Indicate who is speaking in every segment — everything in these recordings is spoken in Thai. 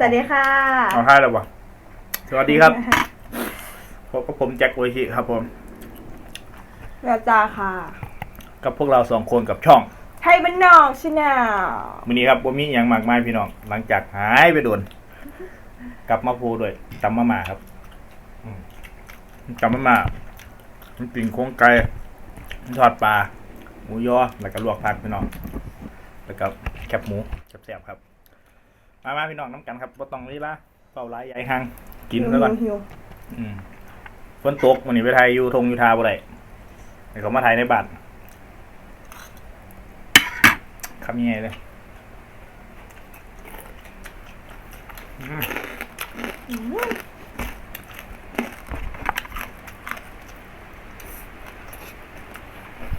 Speaker 1: สวัสดีค่ะ
Speaker 2: เอาให้แล้ววะสวัสดีครับพบกับผมแจ็คโอชิครับผม
Speaker 1: เรียจาค่ะ
Speaker 2: กับพวกเราสองคนกับช่อง
Speaker 1: ไทยบ้านนอกชาแนล
Speaker 2: วันนี้ครับผมมีอย่างมากมายพี่น้อง หลังจากหายไปโดน กลับมาพูด้วยตำมะหมาครับอืมตำมะหมามันปิ่งโค้งไก่ทอดปลา หมูยอ แล้วก็ลวกผักพี่น้อง แล้วก็แคบหมูแซ่บๆครับ มามาพี่น้องน้ำกันครับบ่ต้องนี่ละเฝ้าร้ายใหญ่ห่างกินแล้วก่อน
Speaker 1: หิว
Speaker 2: อืมฝนตกวันนี้ไปไทยอยู่ทงอยู่ทาบ่ได้เดี๋ยวเขามาไทยในบ้านคำยังไงเลยอืม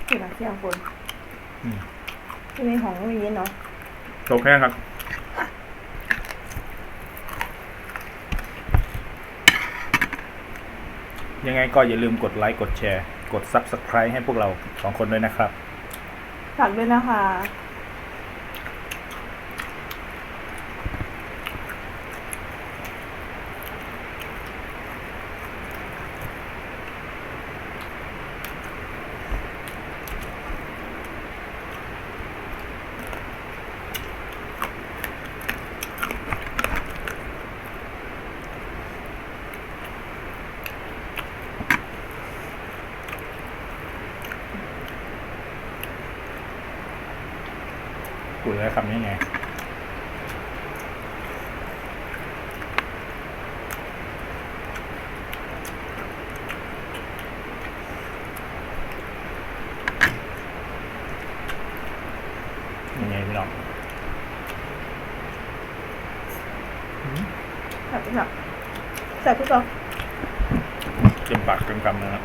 Speaker 1: เกี่ยวกับเสียงฝน
Speaker 2: อืม
Speaker 1: ที่ในของมีเนาะ
Speaker 2: ตกแค่ครับ ยังไงก็อย่าลืมกดไลค์ กดแชร์ กด Subscribe ให้พวกเราสองคนด้วยนะครับ
Speaker 1: ฝากด้วยนะคะ
Speaker 2: คุยแล้วคำนี้ไงยังไงพี่น้อง
Speaker 1: ฝากด้วยค่ะแซ่บทุกคน
Speaker 2: เต็มปากเต็มคำเลยนะ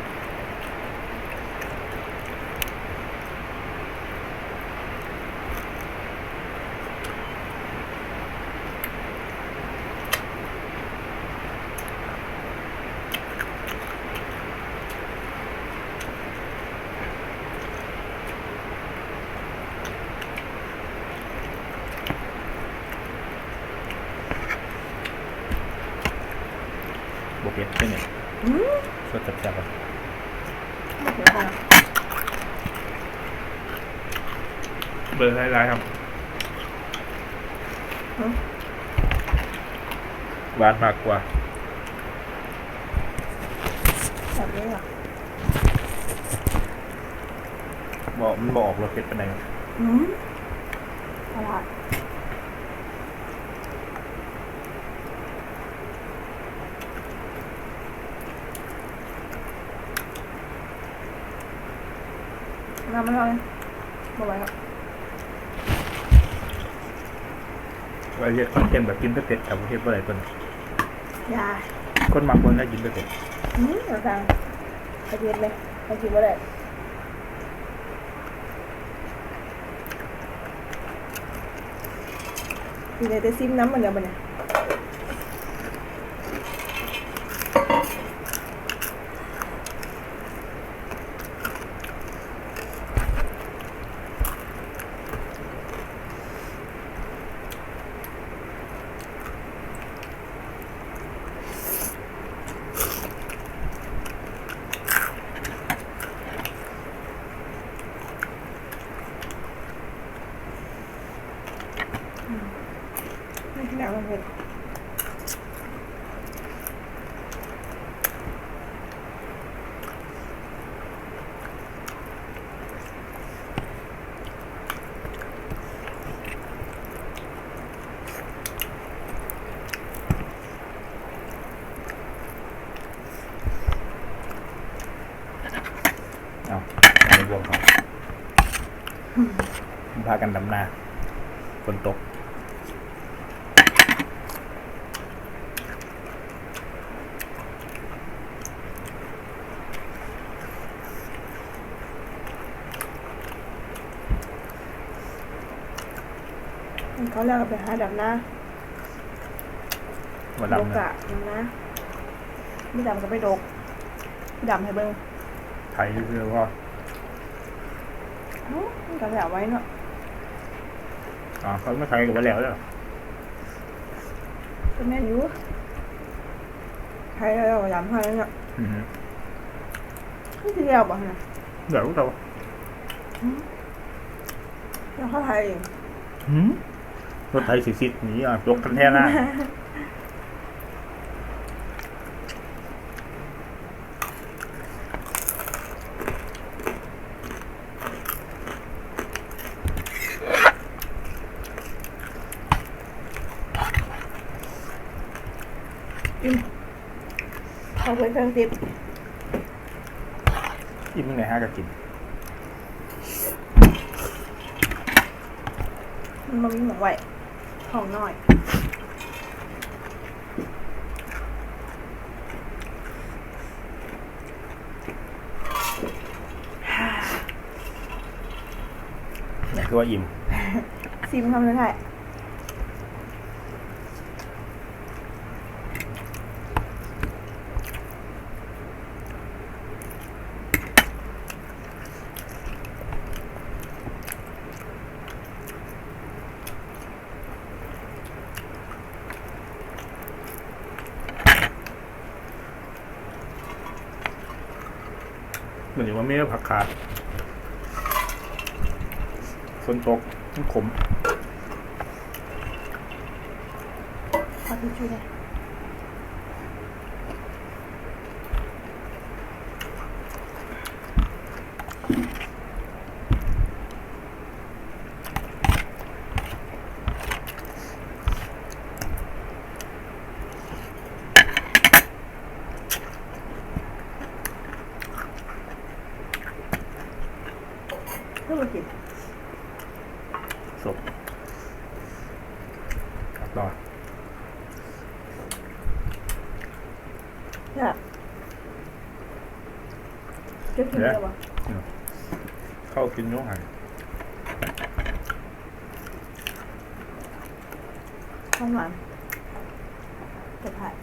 Speaker 2: บวกเผ็ดใช่ไหม
Speaker 1: อืม
Speaker 2: สดจัดๆครับ
Speaker 1: ไม่เผ็ดค่ะ
Speaker 2: เบอร์ไลน์ครับ
Speaker 1: อืม
Speaker 2: หวานมากกว่า
Speaker 1: แซ่บด้วยค่ะ
Speaker 2: บอกมันบอกรสเผ็ดเป็นไงครับ
Speaker 1: อืมตลาด น้ำมันอะไรบอกไว้ครับ
Speaker 2: ไว้เรียกคอนเทนต์แบบกินเผ็ดๆกับประเทศอะไรคน
Speaker 1: ยา
Speaker 2: คนบางคนได้กินเผ็ด
Speaker 1: อืมเอาตังค์ไปเย็นเลยไปกินว่าได้อยู่ในแต่ซิมน้ำมันเดียวมันเนี่ย ไม่ขนาดมันเป็น
Speaker 2: ๆเอาใน บวงเขาพากันดำนาฝนตก
Speaker 1: เขาเรียกว่าไปหาดับนะ
Speaker 2: มา
Speaker 1: ดก
Speaker 2: ดำนะ
Speaker 1: อะดับนะไม่ดำก็ไปดกดำให้เบิ้ง
Speaker 2: ไทยคือว่า
Speaker 1: เอ้ามันก็แล้วไว้เนาะ
Speaker 2: อ๋อเขาไม่ไทยกับว่าแล้วเลยเหรอ
Speaker 1: ก็แม่นอยูใครเรายำให้เนี่ย
Speaker 2: อืม
Speaker 1: ไม่ทีเดียวบ่ฮะ
Speaker 2: เดี๋ยวเรา
Speaker 1: แล้วเข้าไทยเอง
Speaker 2: หืมรถไทยสิสิหนีอะยกกันแท่หน้า
Speaker 1: เอาไปเครื่องติด
Speaker 2: อิ่มยังไงฮะก็กิน
Speaker 1: มันมาวิ่งหมองไหวของน้อย
Speaker 2: นี่คือว่าอิ่ม
Speaker 1: ซิมทำเลยไทย
Speaker 2: นว่าไม่ได้ผักขาดฝนตกมันขม
Speaker 1: ขอทิชชู่เลย เพื่อมากิน
Speaker 2: สดครับต่อ
Speaker 1: เนี่ยจะกินได้ปะ
Speaker 2: เข้ากินโยหัน
Speaker 1: ข้าวหวานจะถ่าย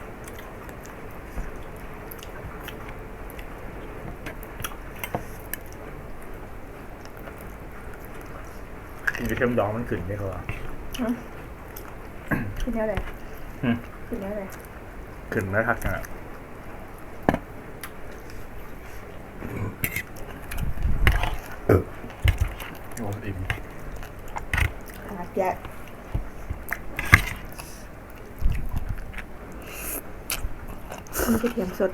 Speaker 2: กินกระเทียมดองมันขึ้นได้เขาว่า
Speaker 1: ขึ้นเนี้ยเลย
Speaker 2: อืม
Speaker 1: ขึ้นเนี้ยเลย
Speaker 2: ขึ้นแล้วทักกันอะโอ้อิ่ม
Speaker 1: ขนาดแยกมีกระเทียมสด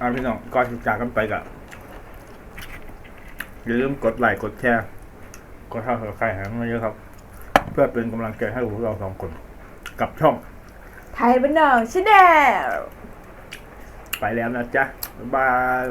Speaker 2: อ่าพี่น้องก่อนที่จากกันไปกะ อย่าลืมกดไลค์กดแชร์กดท่าหัวใครหามาเยอะครับ เพื่อเป็นกำลังใจให้พวกเราสองคน กับช่อง
Speaker 1: ไทยบ้านนอกชาแนล
Speaker 2: ไปแล้วนะจ๊ะ บ๊ายบาย